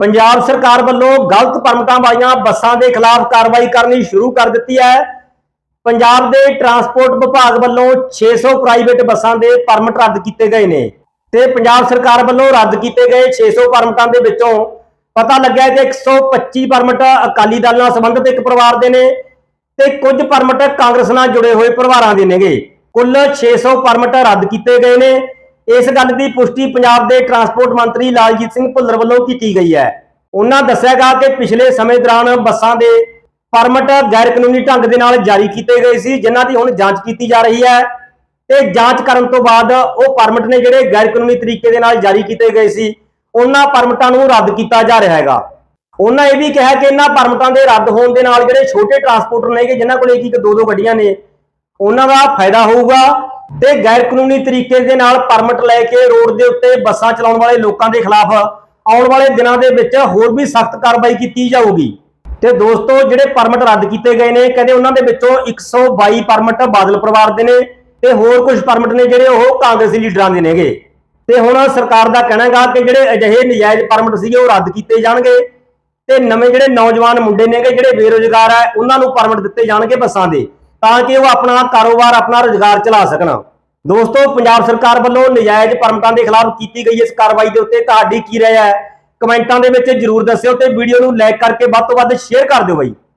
ਪੰਜਾਬ ਸਰਕਾਰ ਵੱਲੋਂ ਗਲਤ ਪਰਮਟਾਂ ਵਾਲੀਆਂ ਬੱਸਾਂ ਦੇ ਖਿਲਾਫ ਕਾਰਵਾਈ ਕਰਨੀ ਸ਼ੁਰੂ ਕਰ ਦਿੱਤੀ ਹੈ। ਪੰਜਾਬ ਦੇ ਟਰਾਂਸਪੋਰਟ ਵਿਭਾਗ ਵੱਲੋਂ 600 ਪ੍ਰਾਈਵੇਟ ਬੱਸਾਂ ਦੇ ਪਰਮਟ ਰੱਦ ਕੀਤੇ ਗਏ ਨੇ ਤੇ ਪੰਜਾਬ ਸਰਕਾਰ ਵੱਲੋਂ ਰੱਦ ਕੀਤੇ ਗਏ 600 ਪਰਮਟਾਂ ਦੇ ਵਿੱਚੋਂ ਪਤਾ ਲੱਗਿਆ ਕਿ 125 ਪਰਮਟ ਅਕਾਲੀ ਦਲ ਨਾਲ ਸੰਬੰਧਿਤ ਇੱਕ ਪਰਿਵਾਰ ਦੇ ਨੇ ਤੇ ਕੁਝ ਪਰਮਟ ਕਾਂਗਰਸ ਨਾਲ ਜੁੜੇ ਹੋਏ ਪਰਿਵਾਰਾਂ ਦੇ ਨੇਗੇ। ਕੁੱਲ 600 ਪਰਮਟ ਰੱਦ ਕੀਤੇ ਗਏ ਨੇ ਇਸ ਗੱਲ ਦੀ ਪੁਸ਼ਟੀ ਪੰਜਾਬ ਦੇ ਟਰਾਂਸਪੋਰਟ ਮੰਤਰੀ ਲਾਲਜੀਤ ਸਿੰਘ ਭੁੱਲਰ ਵੱਲੋਂ ਕੀਤੀ ਗਈ ਹੈ? ਉਹਨਾਂ ਦੱਸਿਆਗਾ ਕਿ ਪਿਛਲੇ ਸਮੇਂ ਦੌਰਾਨ ਬੱਸਾਂ ਦੇ ਪਰਮਟ ਗੈਰ ਕਾਨੂੰਨੀ ਢੰਗ ਦੇ ਨਾਲ ਜਾਰੀ ਕੀਤੇ ਗਏ ਸੀ, ਜਿਨ੍ਹਾਂ ਦੀ ਹੁਣ ਜਾਂਚ ਕੀਤੀ ਜਾ ਰਹੀ ਹੈ। ਤੇ ਜਾਂਚ ਕਰਨ ਤੋਂ ਬਾਅਦ ਉਹ ਪਰਮਿਟ ਨੇ ਜਿਹੜੇ ਗੈਰ ਕਾਨੂੰਨੀ ਤਰੀਕੇ ਦੇ ਨਾਲ ਜਾਰੀ ਕੀਤੇ ਗਏ ਸੀ, ਉਹਨਾਂ ਪਰਮਿਟਾਂ ਨੂੰ ਰੱਦ ਕੀਤਾ ਜਾ ਰਿਹਾ ਹੈਗਾ। ਉਹਨਾਂ ਇਹ ਵੀ ਕਿਹਾ ਕਿ ਇਹਨਾਂ ਪਰਮਿਟਾਂ ਦੇ ਰੱਦ ਹੋਣ ਦੇ ਨਾਲ ਜਿਹੜੇ ਛੋਟੇ ਟਰਾਂਸਪੋਰਟਰ ਨੇਗੇ, ਜਿਨ੍ਹਾਂ ਕੋਲ ਇੱਕ ਇੱਕ ਦੋ ਦੋ ਗੱਡੀਆਂ ਨੇ, ਉਹਨਾਂ ਦਾ ਫਾਇਦਾ ਹੋਊਗਾ। ਤੇ ਗੈਰ ਕਾਨੂੰਨੀ ਤਰੀਕੇ ਦੇ ਨਾਲ ਪਰਮਿਟ ਲੈ ਕੇ ਰੋਡ ਦੇ ਉੱਤੇ ਬੱਸਾਂ ਚਲਾਉਣ ਵਾਲੇ ਲੋਕਾਂ ਦੇ ਖਿਲਾਫ ਆਉਣ ਵਾਲੇ ਦਿਨਾਂ ਦੇ ਵਿੱਚ ਹੋਰ ਵੀ ਸਖਤ ਕਾਰਵਾਈ ਕੀਤੀ ਜਾਊਗੀ। ਤੇ ਦੋਸਤੋ, ਜਿਹੜੇ ਪਰਮਿਟ ਰੱਦ ਕੀਤੇ ਗਏ ਨੇ, ਕਹਿੰਦੇ ਉਹਨਾਂ ਦੇ ਵਿੱਚੋਂ 122 ਪਰਮਿਟ ਬਾਦਲ ਪਰਿਵਾਰ ਦੇ ਨੇ ਤੇ ਹੋਰ ਕੁਝ ਪਰਮਿਟ ਨੇ ਜਿਹੜੇ ਉਹ ਕਾਂਗਰਸੀ ਲੀਡਰਾਂ ਦੇ ਨੇਗੇ। ਤੇ ਹੁਣ ਸਰਕਾਰ ਦਾ ਕਹਿਣਾ ਹੈਗਾ ਕਿ ਜਿਹੜੇ ਅਜਿਹੇ ਨਜਾਇਜ਼ ਪਰਮਿਟ ਸੀਗੇ, ਉਹ ਰੱਦ ਕੀਤੇ ਜਾਣਗੇ। ਤੇ ਨਵੇਂ ਜਿਹੜੇ ਨੌਜਵਾਨ ਮੁੰਡੇ ਨੇਗੇ, ਜਿਹੜੇ ਬੇਰੋਜ਼ਗਾਰ ਆ, ਉਹਨਾਂ ਨੂੰ ਪਰਮਿਟ ਦਿੱਤੇ ਜਾਣਗੇ ਬੱਸਾਂ ਦੇ, ਤਾਂ ਕਿ ਉਹ ਆਪਣਾ ਕਾਰੋਬਾਰ, ਆਪਣਾ ਰੋਜ਼ਗਾਰ ਚਲਾ ਸਕਣ। ਦੋਸਤੋ, ਪੰਜਾਬ ਸਰਕਾਰ ਵੱਲੋਂ ਨਜਾਇਜ਼ ਪਰਮਟਾਂ ਦੇ ਖਿਲਾਫ ਕੀਤੀ ਗਈ ਇਸ ਕਾਰਵਾਈ ਦੇ ਉੱਤੇ ਤੁਹਾਡੀ ਕੀ ਰਾਏ ਹੈ? ਕਮੈਂਟਾਂ ਦੇ ਵਿੱਚ ਜਰੂਰ ਦੱਸਿਓ ਤੇ ਵੀਡੀਓ ਨੂੰ ਲਾਈਕ ਕਰਕੇ ਵੱਧ ਤੋਂ ਵੱਧ ਸ਼ੇਅਰ ਕਰ ਦਿਓ ਬਾਈ।